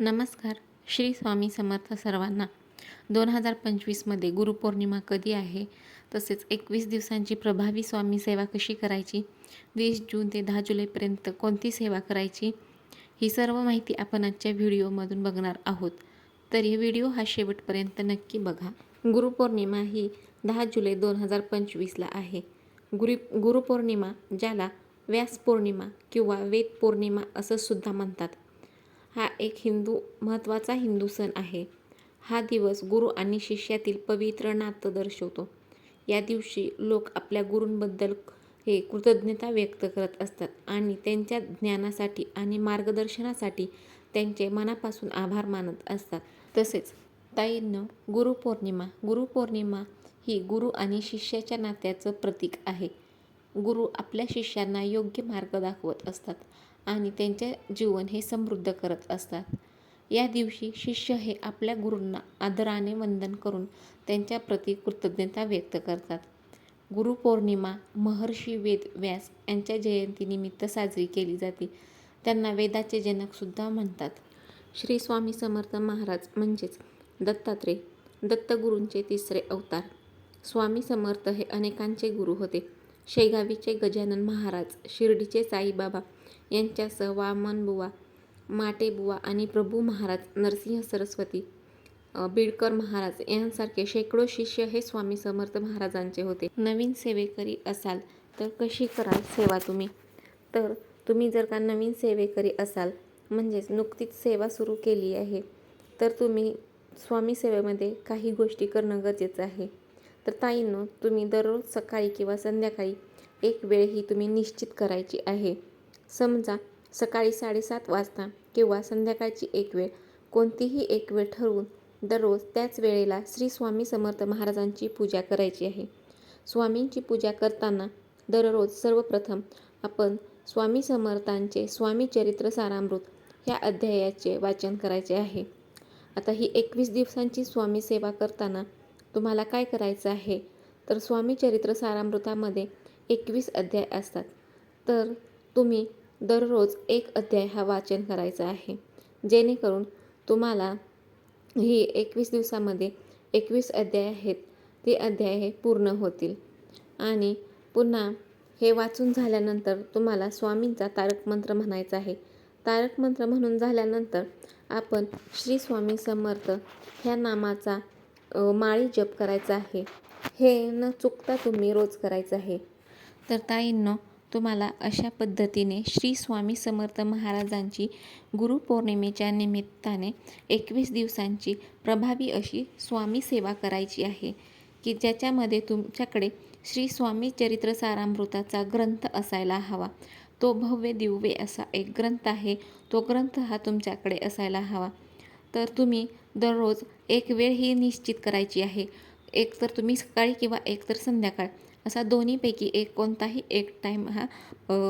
नमस्कार. श्री स्वामी समर्थ सर्वांना. दोन हजार पंचवीसमध्ये गुरुपौर्णिमा कधी आहे? तसेच एकवीस दिवसांची प्रभावी स्वामी सेवा कशी करायची? वीस जून ते दहा जुलैपर्यंत कोणती सेवा करायची? ही सर्व माहिती आपण आजच्या व्हिडिओमधून बघणार आहोत. तर व्हिडिओ हा शेवटपर्यंत नक्की बघा. गुरुपौर्णिमा ही दहा जुलै दोन हजार पंचवीसला आहे. गुरु गुरुपौर्णिमा ज्याला व्यास पौर्णिमा किंवा वेद पौर्णिमा असं सुद्धा म्हणतात. हा एक हिंदू महत्त्वाचा हिंदू सण आहे. हा दिवस गुरु आणि शिष्यातील पवित्र नातं दर्शवतो. या दिवशी लोक आपल्या गुरूंबद्दल हे कृतज्ञता व्यक्त करत असतात आणि त्यांच्या ज्ञानासाठी आणि मार्गदर्शनासाठी त्यांचे मनापासून आभार मानत असतात. तसेच ताईंनं गुरुपौर्णिमा गुरुपौर्णिमा ही गुरु आणि शिष्याच्या नात्याचं प्रतीक आहे. गुरु आपल्या शिष्यांना योग्य मार्ग दाखवत असतात. आणि त्यांचे जीवन हे समृद्ध करत असतात. या दिवशी शिष्य हे आपल्या गुरूंना आदराने वंदन करून त्यांच्या प्रती कृतज्ञता व्यक्त करतात. गुरुपौर्णिमा महर्षी वेद व्यास यांच्या जयंतीनिमित्त साजरी केली जाते. त्यांना वेदाचे जनकसुद्धा म्हणतात. श्री स्वामी समर्थ महाराज म्हणजेच दत्तात्रेय दत्तगुरूंचे तिसरे अवतार. स्वामी समर्थ हे अनेकांचे गुरु होते. शेगावीचे गजानन महाराज शिर्डीचे साईबाबा यांच्यासह वामनबुवा माटेबुवा आणि प्रभू महाराज नरसिंह सरस्वती बिडकर बीडकर महाराज यांसारखे शेकडो शिष्य हे स्वामी समर्थ महाराजांचे होते. नवीन सेवेकरी असाल तर कशी कराल सेवा तुम्ही? तर तुम्ही जर का नवीन सेवेकरी असाल म्हणजेच नुकतीच सेवा सुरू केली आहे तर तुम्ही स्वामी सेवेमध्ये काही गोष्टी करणं गरजेचं आहे. तर ताईंनो तुम्ही दररोज सकाळी किंवा संध्याकाळी एक वेळ ही तुम्ही निश्चित करायची आहे. समजा सकाळी साडेसात वाजता किंवा संध्याकाळची एक वेळ कोणतीही एक वेळ ठरवून दररोज त्याच वेळेला श्री स्वामी समर्थ महाराजांची पूजा करायची आहे. स्वामींची पूजा करताना दररोज सर्वप्रथम आपण स्वामी समर्थांचे स्वामी चरित्र सारामृत ह्या अध्यायाचे वाचन करायचे आहे. आता ही एकवीस दिवसांची स्वामी सेवा करताना तुम्हाला काय करायचं आहे? तर स्वामी चरित्र सारामृतामध्ये एकवीस अध्याय असतात. तर तुम्ही दररोज एक अध्याय हा वाचन करायचा आहे. जेणेकरून तुम्हाला ही एकवीस दिवसामध्ये एकवीस अध्याय आहेत ते अध्याय हे पूर्ण होतील. आणि पुन्हा हे वाचून झाल्यानंतर तुम्हाला स्वामींचा तारक मंत्र म्हणायचा आहे. तारक मंत्र म्हणून झाल्यानंतर आपण श्री स्वामी समर्थ ह्या नामाचा माळी जप करायचा आहे. हे न चुकता तुम्ही रोज करायचं आहे. तर ताईंनो तुम्हाला अशा पद्धतीने श्री स्वामी समर्थ महाराजांची गुरुपौर्णिमेच्या निमित्ताने एकवीस दिवसांची प्रभावी अशी स्वामी सेवा करायची आहे की ज्याच्यामध्ये तुमच्याकडे श्री स्वामी चरित्र सारामृताचा ग्रंथ असायला हवा. तो भव्य दिव्य असा एक ग्रंथ आहे. तो ग्रंथ हा तुमच्याकडे असायला हवा. तर तुम्ही दररोज एक वेळ ही निश्चित करायची आहे. एक तर तुम्ही सकाळी किंवा एक तर संध्याकाळ असा दोन्हीपैकी एक कोणताही एक टाईम हा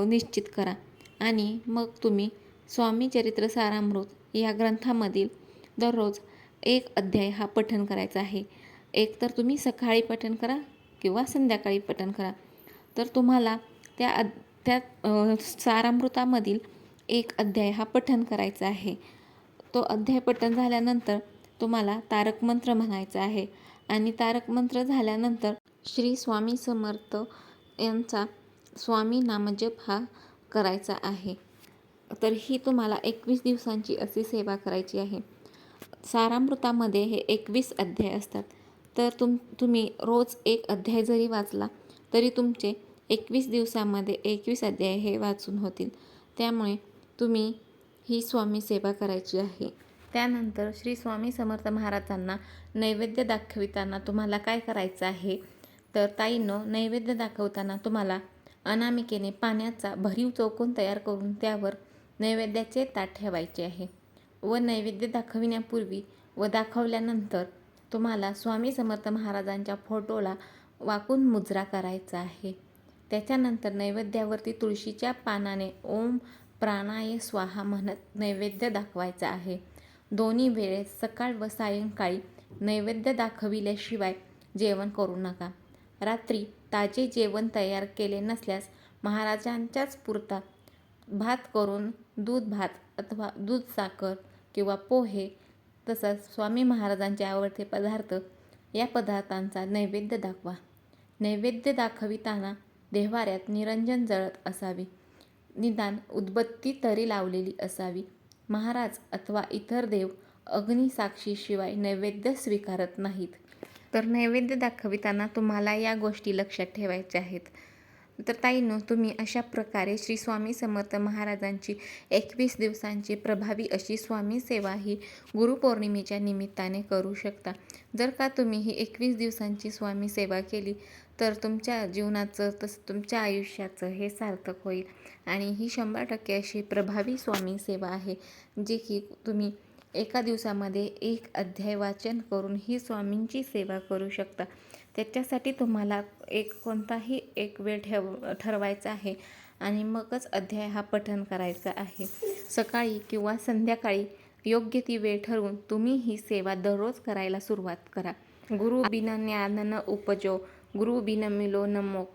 निश्चित करा. आणि मग तुम्ही स्वामी चरित्र सारामृत या ग्रंथामधील दररोज एक अध्याय हा पठण करायचा आहे. एक तर तुम्ही सकाळी पठण करा किंवा संध्याकाळी पठण करा. तर तुम्हाला त्या अद त्या सारामृतामधील एक अध्याय हा पठण करायचा आहे. तो अध्याय पठण झाल्यानंतर तुम्हाला तारक मंत्र म्हणायचा आहे. आणि तारक मंत्र झाल्यानंतर श्री स्वामी समर्थ यांचा स्वामी नामजप हा करायचा आहे. तर ही तुम्हाला एकवीस दिवसांची अशी सेवा करायची आहे. सारामृतामध्ये हे एकवीस अध्याय असतात. तर तुम तुम्ही रोज एक अध्याय जरी वाचला तरी तुमचे एकवीस दिवसामध्ये एकवीस अध्याय हे वाचून होतील. त्यामुळे तुम्ही ही स्वामी सेवा करायची आहे. त्यानंतर श्री स्वामी समर्थ महाराजांना नैवेद्य दाखविताना तुम्हाला काय करायचं आहे? तर ताईनं नैवेद्य दाखवताना तुम्हाला अनामिकेने पाण्याचा भरीव चौकोन तयार करून त्यावर नैवेद्याचे ताट ठेवायचे आहे व नैवेद्य दाखविण्यापूर्वी व दाखवल्यानंतर तुम्हाला स्वामी समर्थ महाराजांच्या फोटोला वाकून मुजरा करायचा आहे. त्याच्यानंतर नैवेद्यावरती तुळशीच्या पानाने ओम प्राणाय स्वाहा म्हणत नैवेद्य दाखवायचा आहे. दोन्ही वेळेस सकाळ व सायंकाळी नैवेद्य दाखविल्याशिवाय जेवण करू नका. रात्री ताजे जेवण तयार केले नसल्यास महाराजांच्याच पुरता भात करून दूध भात अथवा दूध साखर किंवा पोहे तसंच स्वामी महाराजांचे आवडते पदार्थ या पदार्थांचा नैवेद्य दाखवा. नैवेद्य दाखविताना देव्हाऱ्यात निरंजन जळत असावे. निदान उदबत्ती तरी लावलेली असावी. महाराज अथवा इतर देव अग्निसाक्षीशिवाय नैवेद्य स्वीकारत नाहीत. तर नैवेद्य दाखविताना तुम्हाला या गोष्टी लक्षात ठेवायच्या आहेत. तर ताईंनो तुम्ही अशा प्रकारे श्री स्वामी समर्थ महाराजांची एकवीस दिवसांची प्रभावी अशी स्वामी सेवा ही गुरुपौर्णिमेच्या निमित्ताने करू शकता. जर का तुम्ही ही एकवीस दिवसांची स्वामी सेवा केली तर तुमच्या जीवनाचं तसं तुमच्या आयुष्याचं हे सार्थक होईल. आणि ही शंभर टक्के अशी प्रभावी स्वामी सेवा आहे जी की तुम्ही एका दिवसामध्ये एक अध्याय वाचन करून ही स्वामींची सेवा करू शकता. त्याच्यासाठी तुम्हाला एक कोणताही एक वेळ ठेव ठरवायचा आहे आणि मगच अध्याय हा पठन करायचा आहे. सकाळी किंवा संध्याकाळी योग्य ती वेळ ठरवून तुम्ही ही सेवा दररोज करायला सुरुवात करा. गुरु बिन ज्ञान न उपजो. गुरु बिन मिलो न मोक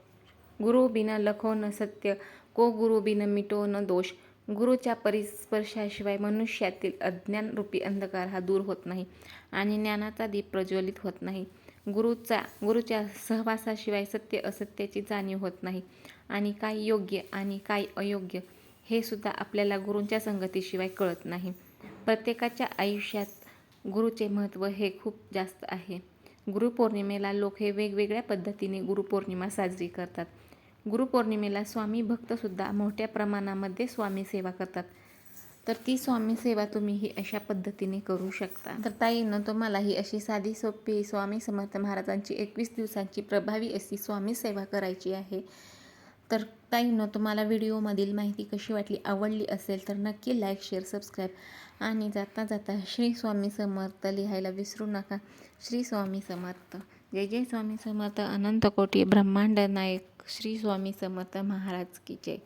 गुरु बिना लखो न सत्य को गुरु बिन मिटो न दोष गुरुच्या परिस्पर्शाशिवाय मनुष्यातील अज्ञान रूपी अंधकार हा दूर होत नाही आणि ज्ञानाचा दीप प्रज्वलित होत नाही गुरुचा गुरुच्या सहवासाशिवाय सत्य असत्याची जाणीव होत नाही आणि काय योग्य आणि काय अयोग्य हे सुद्धा आपल्याला गुरूंच्या संगतीशिवाय कळत नाही प्रत्येकाच्या आयुष्यात गुरुचे महत्त्व हे खूप जास्त आहे गुरुपौर्णिमेला लोक हे वेगवेगळ्या पद्धतीने गुरुपौर्णिमा साजरी करतात. गुरुपौर्णिमेला स्वामी भक्तसुद्धा मोठ्या प्रमाणामध्ये स्वामी सेवा करतात. तर ती स्वामी सेवा तुम्ही ही अशा पद्धतीने करू शकता. तर ताईनं तुम्हाला ही अशी साधी सोपी स्वामी समर्थ महाराजांची एकवीस दिवसांची प्रभावी अशी स्वामी सेवा करायची आहे. तर ताईनं तुम्हाला व्हिडिओमधील माहिती कशी वाटली आवडली असेल तर नक्की लाईक शेअर सबस्क्राईब आणि जाता जाता श्री स्वामी समर्थ लिहायला विसरू नका. श्री स्वामी समर्थ. जय जय स्वामी समर्थ. अनंत कोटी ब्रह्मांड नायक. श्री स्वामी समर्थ महाराज की जय.